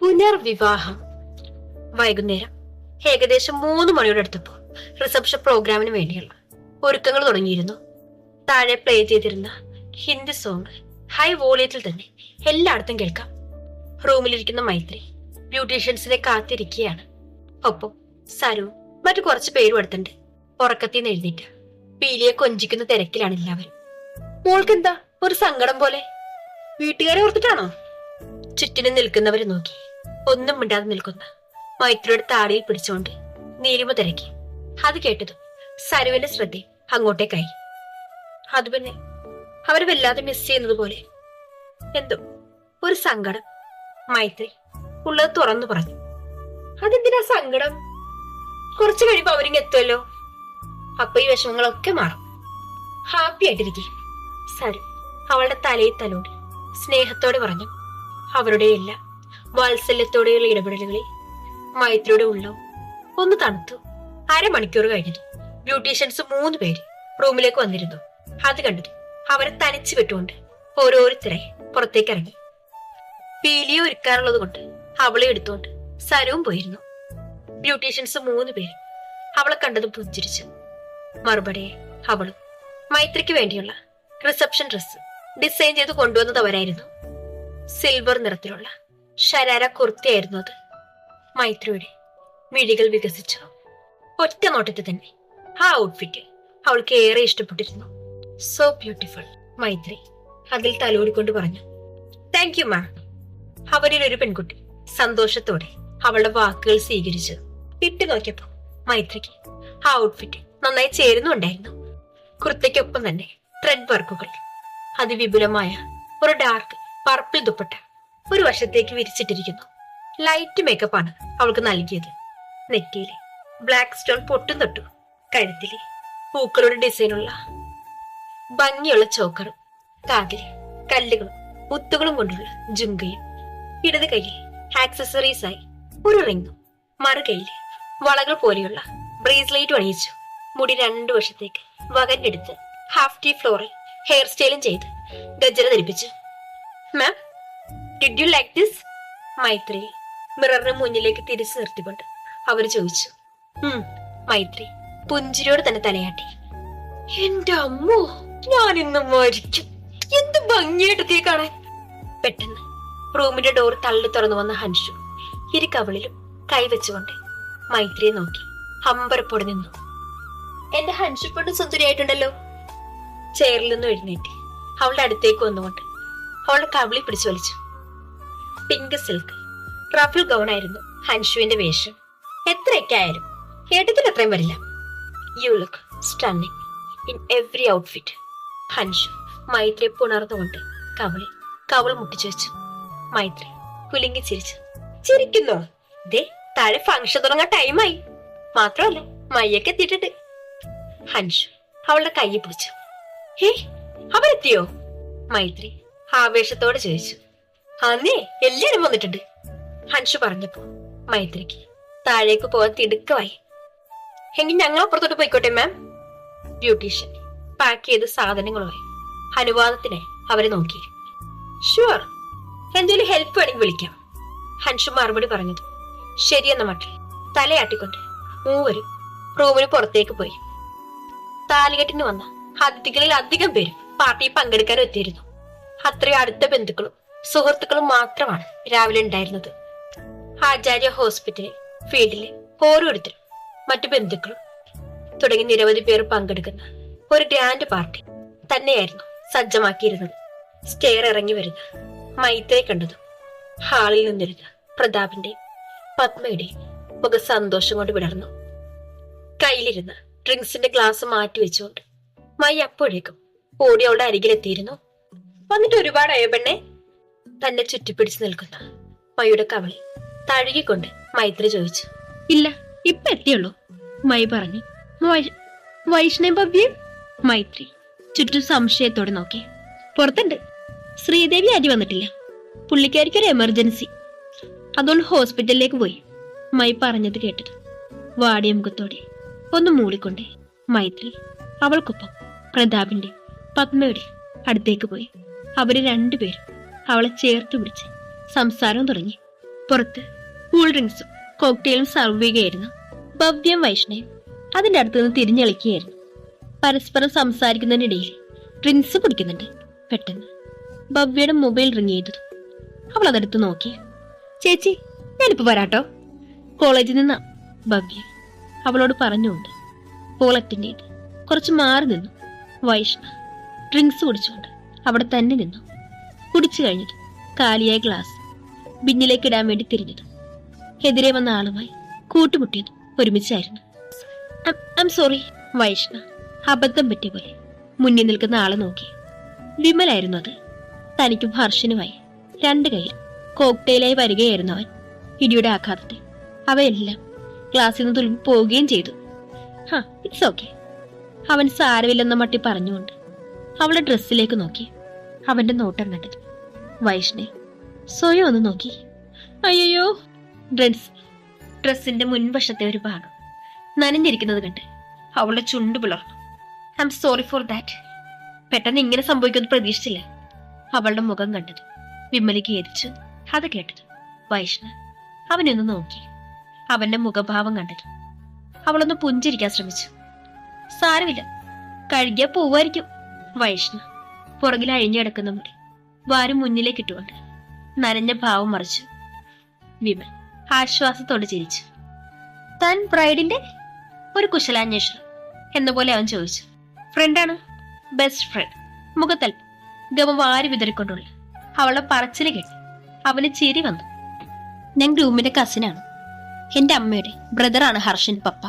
പുനർവിവാഹം. വൈകുന്നേരം. ഏകദേശം മൂന്ന് മണിയോടെ അടുത്തപ്പോൾ റിസപ്ഷൻ പ്രോഗ്രാമിന് വേണ്ടിയുള്ള ഒരുക്കങ്ങൾ തുടങ്ങിയിരുന്നു. താഴെ പ്ലേ ചെയ്തിരുന്ന ഹിന്ദി സോങ് ഹൈ വോളിയത്തിൽ തന്നെ എല്ലായിടത്തും കേൾക്കാം. റൂമിലിരിക്കുന്ന മൈത്രി ബ്യൂട്ടീഷ്യൻസിനെ കാത്തിരിക്കുകയാണ്. ഒപ്പം സരു മറ്റു കുറച്ച് പേരും അടുത്തുണ്ട്. ഉറക്കത്തിൽ നിന്ന് എഴുന്നേറ്റ് പീലിയെ കൊഞ്ചിക്കുന്ന തിരക്കിലാണ് എല്ലാവരും. മോൾക്ക് എന്താ ഒരു സങ്കടം പോലെ. വീട്ടുകാരെ ഓർത്തിട്ടാണോ? ചുറ്റിനും നിൽക്കുന്നവരെ നോക്കി. ഒന്നും മിണ്ടാതെ നിൽക്കുന്ന മൈത്രിയുടെ താടിയിൽ പിടിച്ചുകൊണ്ട് നീലിമ തിരക്കി. അത് കേട്ടതും സരുവിന്റെ ശ്രദ്ധ അങ്ങോട്ടേക്കായി. അത് പിന്നെ അവരെ വല്ലാതെ മിസ് ചെയ്യുന്നത് പോലെ എന്തോ ഒരു സങ്കടം മൈത്രി ഉള്ളത് തുറന്നു പറഞ്ഞു. അതെന്തിനാ സങ്കടം? കുറച്ചു കഴിയുമ്പോ അവരിങ്ങ് എത്തുമല്ലോ അപ്പൊ ഈ വിഷമങ്ങളൊക്കെ മാറും. ഹാപ്പി ആയിട്ടിരിക്കെ. സരു അവളുടെ തലയിൽ തലോടി സ്നേഹത്തോടെ പറഞ്ഞു. അവരുടെ എല്ലാ വാത്സല്യത്തോടെയുള്ള ഇടപെടലുകളിൽ മൈത്രിയുടെ ഉള്ളവും ഒന്ന് തണുത്തു. അരമണിക്കൂർ കഴിഞ്ഞിട്ട് ബ്യൂട്ടീഷ്യൻസ് മൂന്ന് പേര് റൂമിലേക്ക് വന്നിരുന്നു. അത് കണ്ടത് അവരെ തനിച്ചു വിട്ടുകൊണ്ട് ഓരോരുത്തരെ പുറത്തേക്ക് ഇറങ്ങി. പീലിയെ ഒരുക്കാറുള്ളത് കൊണ്ട് അവളെ എടുത്തുകൊണ്ട് സരവും പോയിരുന്നു. ബ്യൂട്ടീഷ്യൻസ് മൂന്ന് പേര് അവളെ കണ്ടത് പുഞ്ചിരിച്ചു. മറുപടിയെ അവളും മൈത്രിക്ക് വേണ്ടിയുള്ള റിസപ്ഷൻ ഡ്രസ് ഡിസൈൻ ചെയ്ത് കൊണ്ടുവന്നത് അവരായിരുന്നു. സിൽവർ നിറത്തിലുള്ള ശരാര കുർത്തിയായിരുന്നു അത്. മൈത്രിയുടെ മിഴികൾ വികസിച്ചു ഒറ്റ നോട്ടത്തിൽ തന്നെ. ആ ഔട്ട്ഫിറ്റ് അവൾക്ക് ഏറെ ഇഷ്ടപ്പെട്ടിരുന്നു. So beautiful Maithri. അതിൽ തലോടിക്കൊണ്ട് പറഞ്ഞു താങ്ക് യു മാം അവരിൽ ഒരു പെൺകുട്ടി സന്തോഷത്തോടെ അവളുടെ വാക്കുകൾ സ്വീകരിച്ചു ഇട്ട് നോക്കിയപ്പോ മൈത്രിക്ക് ആ ഔട്ട്ഫിറ്റ് നന്നായി ചേരുന്നുണ്ടായിരുന്നു. കുർത്തയ്ക്കൊപ്പം തന്നെ ത്രെഡ് വർക്കുകൾ അതിവിപുലമായ ഒരു ഡാർക്ക് പർപ്പിൾ ദുപ്പട്ട ഒരു വശത്തേക്ക് വിരിച്ചിട്ടിരിക്കുന്നു. ലൈറ്റ് മേക്കപ്പ് ആണ് അവൾക്ക് നൽകിയത്. നെറ്റിയിലെ ബ്ലാക്ക് സ്റ്റോൺ പൊട്ടും തൊട്ടു. കഴുത്തിലെ പൂക്കളുടെ ഡിസൈനുള്ള ഭംഗിയുള്ള ചോക്കറും കാതിലെ കല്ലുകളും മുത്തുകളും കൊണ്ടുള്ള ജുങ്കയും ഇടത് കൈയിൽ ആക്സസറീസായി ഒരു റിങ്ങും മറുകൈയിൽ വളകൾ പോലെയുള്ള ബ്രേസ്ലെറ്റ് അണിയിച്ചു. മുടി രണ്ടു വശത്തേക്ക് വകഞ്ഞെടുത്ത് ഹാഫ് ടീ ഫ്ലോറിൽ ഹെയർ സ്റ്റൈലും ചെയ്ത് ഗജര ധരിപ്പിച്ചു. Ma'am did you like this Maithri മിററിന് മുന്നിലേക്ക് തിരിച്ചു നിർത്തിക്കൊണ്ട് അവർ ചോദിച്ചു. ഉം മൈത്രി പുഞ്ചിരിയോട് തന്നെ തലയാട്ടി. എന്റെ അമ്മോ ഞാൻ ഇന്ന് മരിക്കും. എന്ത് ഭംഗിയായിട്ട് തീ കാണാൻ. പെട്ടെന്ന് റൂമിന്റെ ഡോർ തള്ളി തുറന്നു വന്ന ഹൻഷു ഇരു കവളിലും കൈവച്ചുകൊണ്ട് മൈത്രിയെ നോക്കി. അമ്പരപ്പോടെ നിന്നു. എന്റെ ഹൻഷു പെണ്ണ് സുന്ദരിയായിട്ടുണ്ടല്ലോ. ചെയറിൽ നിന്നും എഴുന്നേറ്റ് അവളുടെ അടുത്തേക്ക് വന്നുകൊണ്ട് അവളുടെ കവിളി പിടിച്ചു വലിച്ചു. Pink silk. റഫിൾ ഗൗൺ ആയിരുന്നു ഹൻഷുവിന്റെ വേഷം. എത്രയൊക്കെ ആയാലും ഏട്ടത്തിൽ അത്രയും വരില്ല. You look stunning in every outfit Hanshu Maithri പുണർന്നുകൊണ്ട് കവളി കവൾ മുട്ടിച്ചു വെച്ചു. മൈത്രി കുലുങ്ങി ചിരിച്ചു. ചിരിക്കുന്നു? ദേ താഴെ ഫംഗ്ഷൻ തുടങ്ങാൻ ടൈമായി മാത്രമല്ല മയ്യൊക്കെ എത്തിയിട്ടുണ്ട്. ഹൻഷു അവളുടെ കൈ പിടിച്ചു. ഹേ അവരെത്തിയോ? മൈത്രി ആവേശത്തോടെ ചോദിച്ചു. അന്നേ എല്ലാരും വന്നിട്ടുണ്ട്. ഹൻഷു പറഞ്ഞപ്പോ മൈത്രിക്ക് താഴേക്ക് പോകാൻ തിടുക്കമായി. എങ്കിൽ ഞങ്ങൾ അപ്പുറത്തോട്ട് പോയിക്കോട്ടെ മാം ബ്യൂട്ടീഷ്യൻ പാക്ക് ചെയ്ത സാധനങ്ങളുമായി അനുവാദത്തിനായി അവരെ നോക്കി. ഷുവർ എന്തെങ്കിലും ഹെൽപ്പ് വേണമെങ്കിൽ വിളിക്കാം. ഹൻഷു മറുപടി പറഞ്ഞത് ശരിയെന്ന മട്ടിൽ തലയാട്ടിക്കൊണ്ട് മൂവരും റൂമിന് പുറത്തേക്ക് പോയി. താലികെട്ടിന് വന്ന അതിഥികളിൽ അധികം പേരും പാർട്ടിയിൽ പങ്കെടുക്കാനും എത്തിയിരുന്നു. അത്രയും അടുത്ത ബന്ധുക്കളും സുഹൃത്തുക്കളും മാത്രമാണ് രാവിലെ ഉണ്ടായിരുന്നത്. ആചാര്യ ഹോസ്പിറ്റലിൽ ഫീൽഡിലെ ഓരോരുത്തരും മറ്റു ബന്ധുക്കളും തുടങ്ങി നിരവധി പേർ പങ്കെടുക്കുന്ന ഒരു ഗ്രാൻഡ് പാർട്ടി തന്നെയായിരുന്നു സജ്ജമാക്കിയിരുന്നത്. സ്റ്റെയർ ഇറങ്ങി വരുന്ന മൈത്രി കണ്ടതും ഹാളിൽ നിന്നിരുന്ന പ്രതാപിന്റെയും പത്മയുടെയും മുഖ സന്തോഷം കൊണ്ട് വിടർന്നു. കയ്യിലിരുന്ന് ഡ്രിങ്ക്സിന്റെ ഗ്ലാസ് മാറ്റി വെച്ചുകൊണ്ട് മൈ അപ്പോഴേക്കും ഓടി അരികിലെത്തിയിരുന്നു. വന്നിട്ട് ഒരുപാടായോ പെണ്ണെ? തന്നെ ചുറ്റിപ്പിടിച്ചു നിൽക്കുന്ന മയുടെ കവളി തഴുകിക്കൊണ്ട് മൈത്രി ചോദിച്ചു. ഇല്ല ഇപ്പൊ എത്തിയുള്ളൂ. മൈ പറഞ്ഞു. വൈഷ്ണവ്യം മൈത്രി. ചുറ്റും സംശയത്തോടെ നോക്കി. പുറത്തുണ്ട്. ശ്രീദേവി അരി വന്നിട്ടില്ല? പുള്ളിക്കാരിക്ക് ഒരു എമർജൻസി അതുകൊണ്ട് ഹോസ്പിറ്റലിലേക്ക് പോയി. മൈ പറഞ്ഞത് കേട്ടത് വാടിയ മുഖത്തോടെ ഒന്ന് മൂളിക്കൊണ്ട് മൈത്രി അവൾക്കൊപ്പം പ്രതാപിന്റെ പത്മയുടെ അടുത്തേക്ക് പോയി. അവർ രണ്ടുപേരും അവളെ ചേർത്ത് പിടിച്ച് സംസാരം തുടങ്ങി. പുറത്ത് കൂൾ ഡ്രിങ്ക്സും കോക്ടെയിലും സർവ് ചെയ്യുകയായിരുന്നു ഭവ്യം വൈഷ്ണയും അതിന്റെ അടുത്ത് നിന്ന് തിരിഞ്ഞളിക്കുകയായിരുന്നു. പരസ്പരം സംസാരിക്കുന്നതിനിടയിൽ ഡ്രിങ്ക്സ് കുടിക്കുന്നുണ്ട്. പെട്ടെന്ന് ഭവ്യയുടെ മൊബൈൽ റിങ് ചെയ്തു അവൾ അതെടുത്ത് നോക്കി. ചേച്ചി ഞാനിപ്പോൾ വരാട്ടോ. കോളേജിൽ നിന്നാ ഭവ്യ അവളോട് പറഞ്ഞുകൊണ്ട് കോൾ അറ്റൻഡ് ചെയ്ത് കുറച്ച് മാറി നിന്നു. വൈഷ്ണ ഡ്രിങ്ക്സ് കുടിച്ചുകൊണ്ട് അവിടെ തന്നെ നിന്നു. കുടിച്ചു കഴിഞ്ഞിട്ട് കാലിയായ ഗ്ലാസ് ബിന്നിലേക്ക് ഇടാൻ വേണ്ടി തിരിഞ്ഞത്. എതിരെ വന്ന ആളുമായി കൂട്ടുമുട്ടിയത് ഒരുമിച്ചായിരുന്നു. I'm sorry Vaishna. അബദ്ധം പറ്റിയ പോലെ. മുന്നിൽ നിൽക്കുന്ന ആളെ നോക്കി. വിമലായിരുന്നു അത്. തനിക്കും ഹർഷനുമായി രണ്ട് കയ്യിൽ കോക്ടെയിലായി വരികയായിരുന്നു അവൻ. ഇടിയുടെ ആഘാതത്തിൽ അവയെല്ലാം ക്ലാസ്സിൽ നിന്ന് തുളുമ്പി പോവുകയും ചെയ്തു. ഹാ ഇറ്റ്സ് ഓക്കെ അവൻ സാരമില്ലെന്ന മട്ടി പറഞ്ഞുകൊണ്ട് അവളുടെ ഡ്രസ്സിലേക്ക് നോക്കി. അവന്റെ നോട്ടം കണ്ടത് വൈഷ്ണെ സ്വയം ഒന്ന് നോക്കി. അയ്യോ ഡ്രസ് ഡ്രസ്സിന്റെ മുൻവശത്തെ ഒരു ഭാഗം നനഞ്ഞിരിക്കുന്നത് കണ്ട് അവളുടെ ചുണ്ട് പിളർന്നു. I'm sorry for that പെട്ടെന്ന് ഇങ്ങനെ സംഭവിക്കുമെന്ന് പ്രതീക്ഷിച്ചില്ല. അവളുടെ മുഖം കണ്ടത് വിമലിക്ക് ഏരിച്ചു അത് കേട്ടത് വൈഷ്ണ. അവനൊന്ന് നോക്കി. അവന്റെ മുഖഭാവം കണ്ടത് അവളൊന്ന് പുഞ്ചിരിക്കാൻ ശ്രമിച്ചു. സാരമില്ല കഴുകിയാൽ പോവായിരിക്കും. വൈഷ്ണ പുറകിൽ അഴിഞ്ഞു കിടക്കുന്ന മുടി വാരും മുന്നിലേക്ക് ഇട്ടുകൊണ്ട് നനഞ്ഞ ഭാവം മറിച്ചു. വിമൽ ആശ്വാസത്തോടെ ചിരിച്ചു. താൻ ബ്രൈഡിന്റെ ഒരു കുശലാന്വേഷണം എന്നപോലെ അവൻ ചോദിച്ചു. ഫ്രണ്ടാണ് ബെസ്റ്റ് ഫ്രണ്ട് മുഖത്തൽപ്പം ഗമ വാരി വിതറിക്കൊണ്ടുള്ള അവളെ പറച്ചിൽ കേട്ട് അവന് ചിരി വന്നു. ഞാൻ ഗ്രൂമിന്റെ കസിനാണ് എന്റെ അമ്മയുടെ ബ്രദറാണ് ഹർഷൻ പപ്പ.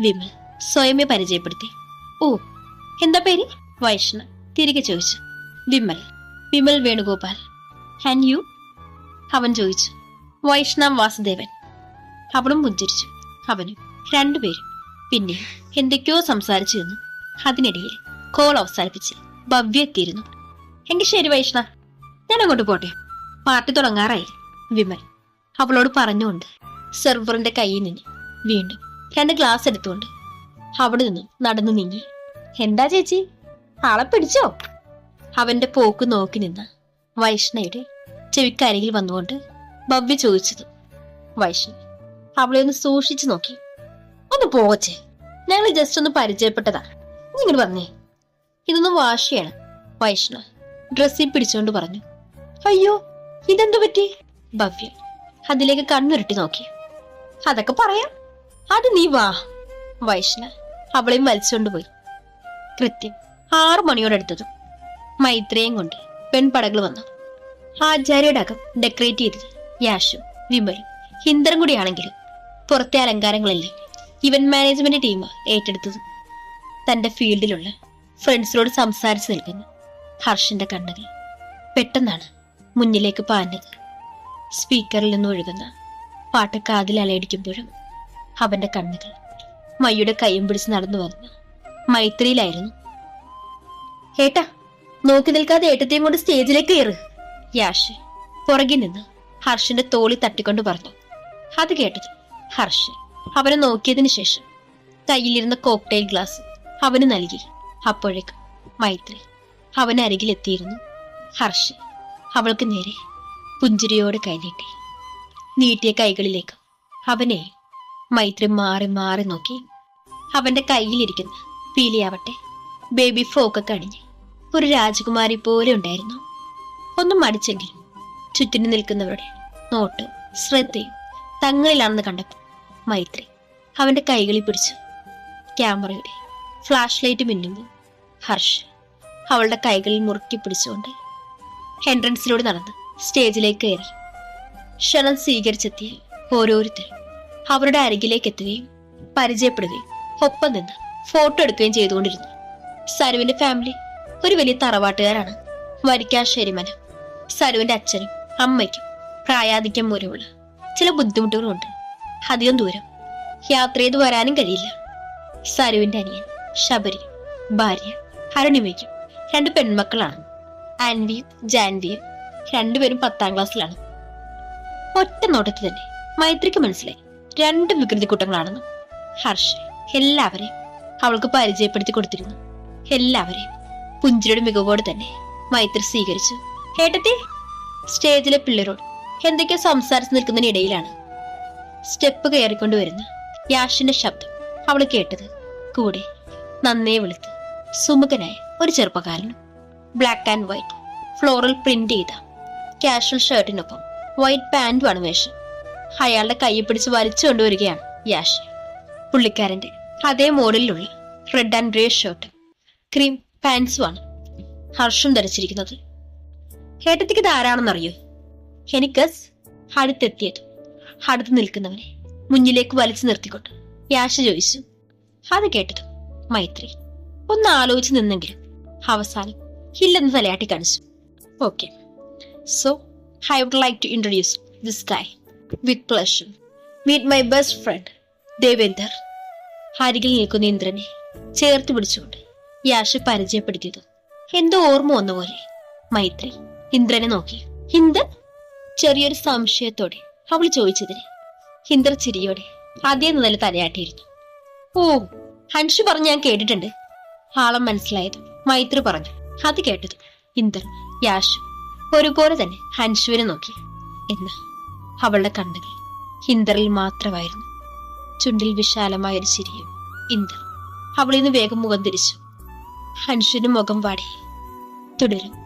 വിമൽ സ്വയമേ പരിചയപ്പെടുത്തി. ഓ എന്താ പേര്? വൈഷ്ണ തിരികെ ചോദിച്ചു. വിമൽ വിമൽ വേണുഗോപാൽ. ആൻഡ് യു അവൻ ചോദിച്ചു. വൈഷ്ണവ് വാസുദേവൻ. അവളും പുഞ്ചിരിച്ചു അവനും രണ്ടുപേരും പിന്നെ എന്തൊക്കെയോ സംസാരിച്ചു നിന്നു അതിനിടയിൽ കോൾ അവസാനിപ്പിച്ച് ഭവ്യ എത്തിയിരുന്നു എങ്കിൽ ശരി വൈഷ്ണ ഞാൻ അങ്ങോട്ട് പോട്ടെ പാർട്ടി തുടങ്ങാറായി. വിമൽ അവളോട് പറഞ്ഞുകൊണ്ട് സെർവറിന്റെ കയ്യിൽ നിന്ന് വീണ്ടും രണ്ട് ഗ്ലാസ് എടുത്തുകൊണ്ട് അവിടെ നിന്നും നടന്നു നീങ്ങി. എന്താ ചേച്ചി? ആളെ പിടിച്ചോ? അവന്റെ പോക്ക് നോക്കി നിന്ന വൈഷ്ണയുടെ ചെവിക്കരികിൽ വന്നുകൊണ്ട് ഭവ്യ ചോദിച്ചത് വൈഷ്ണവ് അവളെ ഒന്ന് സൂക്ഷിച്ചു നോക്കി. ഒന്ന് പോകച്ചേ. ഞങ്ങൾ ജസ്റ്റ് ഒന്ന് പരിചയപ്പെട്ടതാ. നിങ്ങൾ വന്നേ. ഇതൊന്നും വാശിയാണ് വൈഷ്ണവ് ഡ്രസ്സിൽ പിടിച്ചുകൊണ്ട് പറഞ്ഞു. അയ്യോ ഇതെന്തു പറ്റി? ഭവ്യ അതിലേക്ക് കണ്ണുരുട്ടി നോക്കി. അതൊക്കെ പറയാം. അത് നീ വാ. വൈഷ്ണ അവളെയും വലിച്ചുകൊണ്ട് പോയി. കൃത്യം ആറു മണിയോടടുത്തതും മൈത്രയും കൊണ്ട് പെൺപടകൾ വന്നു. ആചാര്യയുടെ അകം ഡെക്കറേറ്റ് ചെയ്തത് യാഷും വിമലും ഹിന്ദറും കൂടിയാണെങ്കിലും പുറത്തെ അലങ്കാരങ്ങളെല്ലാം ഇവന്റ് മാനേജ്മെന്റ് ടീം ഏറ്റെടുത്തത്. തന്റെ ഫീൽഡിലുള്ള ഫ്രണ്ട്സിനോട് സംസാരിച്ചു നിൽക്കുന്ന ഹർഷന്റെ കണ്ണുകൾ. പെട്ടെന്നാണ് മുന്നിലേക്ക് പാഞ്ഞത്. സ്പീക്കറിൽ നിന്ന് ഒഴുകുന്ന പാട്ട് കാതിൽ അലയടിക്കുമ്പോഴും അവന്റെ കണ്ണുകൾ മയ്യുടെ കൈയും പിടിച്ച് നടന്നു വന്ന. മൈത്രിയിലായിരുന്നു. ഏട്ടാ നോക്കി നിൽക്കാതെ ഏട്ടത്തെയും കൊണ്ട് സ്റ്റേജിലേക്ക് കയറ്. യാഷ് പുറകിൽ നിന്ന് ഹർഷന്റെ തോളി തട്ടിക്കൊണ്ട് പറഞ്ഞു. അത് കേട്ടത് ഹർഷ്. അവനെ നോക്കിയതിനു ശേഷം കയ്യിലിരുന്ന കോക്ടെയിൽ ഗ്ലാസ് അവന് നൽകി. അപ്പോഴേക്ക് മൈത്രി അവന് അരികിലെത്തിയിരുന്നു ഹർഷ് അവൾക്ക് നേരെ പുഞ്ചിരിയോടെ കൈനീട്ടി. നീട്ടിയ കൈകളിലേക്ക് അവനെ മൈത്രി മാറി മാറി നോക്കി. അവന്റെ കയ്യിലിരിക്കുന്ന പീലിയാവട്ടെ ബേബി ഫോക്കൊക്കെ അണിഞ്ഞ് ഒരു രാജകുമാരി പോലെ ഉണ്ടായിരുന്നു. ഒന്നും മടിച്ചെങ്കിലും ചുറ്റിനു നിൽക്കുന്നവരുടെ നോട്ട് ശ്രദ്ധയും തങ്ങളിലാണെന്ന് കണ്ടപ്പോൾ മൈത്രി അവന്റെ കൈകളിൽ പിടിച്ചു. ക്യാമറയുടെ ഫ്ലാഷ് ലൈറ്റ് മിന്നുമ്പോൾ ഹർഷ് അവളുടെ കൈകളിൽ മുറുക്കി പിടിച്ചുകൊണ്ട് എൻട്രൻസിലൂടെ നടന്ന് സ്റ്റേജിലേക്ക് കയറി. ക്ഷണം സ്വീകരിച്ചെത്തിയ ഓരോരുത്തരും അവരുടെ അരികിലേക്ക് എത്തുകയും പരിചയപ്പെടുകയും ഒപ്പം നിന്ന് ഫോട്ടോ എടുക്കുകയും ചെയ്തുകൊണ്ടിരുന്നു. സരുവിന്റെ ഫാമിലി ഒരു വലിയ തറവാട്ടുകാരാണ്. വരിക്കാശ്ശേരി മന സരുവിന്റെ അച്ഛനും അമ്മയ്ക്കും പ്രായാധിക്യം മൂലമുള്ള ചില ബുദ്ധിമുട്ടുകളുണ്ട്. അധികം ദൂരം യാത്ര ചെയ്ത് വരാനും കഴിയില്ല. സരുവിന്റെ അനിയൻ ശബരി ഭാര്യ അരുണിമയ്ക്കും രണ്ട് പെൺമക്കളാണ്. ആൻവിയും ജാൻവിയും രണ്ടുപേരും പത്താം ക്ലാസ്സിലാണ്. ഒറ്റ നോട്ടത്തിൽ തന്നെ മൈത്രിക്ക് മനസ്സിലായി രണ്ട് വികൃതി കൂട്ടങ്ങളാണെന്നും ഹർഷ് എല്ലാവരെയും അവൾക്ക് പരിചയപ്പെടുത്തി കൊടുത്തിരുന്നു. എല്ലാവരെയും പുഞ്ചിരിയുടെ മികവോടെ തന്നെ മൈത്രി സ്വീകരിച്ചു. ഏട്ടത്തി സ്റ്റേജിലെ പിള്ളേരോട് എന്തൊക്കെയോ സംസാരിച്ച് നിൽക്കുന്നതിനിടയിലാണ് സ്റ്റെപ്പ് കയറിക്കൊണ്ട് വരുന്ന യാഷിന്റെ ശബ്ദം അവൾ കേട്ടത്. കൂടെ നന്നേ വെളുത്ത് സുമുഖനായ ഒരു ചെറുപ്പക്കാരനും black and white floral print ചെയ്ത കാഷ്വൽ ഷർട്ടിനൊപ്പം വൈറ്റ് പാന്റുമാണ് വേഷം. അയാളുടെ കൈ പിടിച്ച് വലിച്ചു കൊണ്ടുവരികയാണ് യാഷ്. പുള്ളിക്കാരന്റെ അതേ മോഡലിലുള്ള red and grey shirt cream പാൻസുമാണ് Harsham ധരിച്ചിരിക്കുന്നത്. ഏട്ടത്തിക്ക് ഇതാരാണെന്നറിയോ എനിക്ക് അടുത്തെത്തിയത്. അടുത്ത് നിൽക്കുന്നവനെ. മുന്നിലേക്ക് വലിച്ചു നിർത്തിക്കൊണ്ട്. യാശ ചോദിച്ചു. അത് കേട്ടത് മൈത്രി. ഒന്ന് ആലോചിച്ച് നിന്നെങ്കിലും. അവസാനം ഇല്ലെന്ന് തലയാട്ടി കാണിച്ചു. Okay so I would like to introduce this guy with pleasure meet my best friend Devender അരികിൽ നിൽക്കുന്ന ഇന്ദ്രനെ ചേർത്ത് പിടിച്ചുകൊണ്ട് യാഷ് പരിചയപ്പെടുത്തിയത്. എന്തോ ഓർമ്മ വന്ന പോലെ. മൈത്രി ഇന്ദ്രനെ നോക്കി. ഇന്ദ്ര ചെറിയൊരു സംശയത്തോടെ അവൾ ചോദിച്ചതിന്. ഹിന്ദർ ചിരിയോടെ അതേ മുതൽ തലയാട്ടിയിരുന്നു. ഓ ഹൻഷു പറഞ്ഞ് ഞാൻ കേട്ടിട്ടുണ്ട്. ആളം മനസ്സിലായത് മൈത്രി പറഞ്ഞു. അത് കേട്ടത് ഇന്ദ്രൻ യാഷു ഒരുപോലെ തന്നെ ഹൻഷുവിനെ നോക്കി. എന്ന് അവളുടെ കണ്ണുകൾ ഹിന്ദറിൽ മാത്രമായിരുന്നു. ചുണ്ടിൽ വിശാലമായ ഒരു ചിരിയും ഇന്ദ്രൻ അവളിൽ നിന്ന് വേഗം മുഖം തിരിച്ചു. ഹൻഷുവിന് മുഖം വാടി. തുടരും.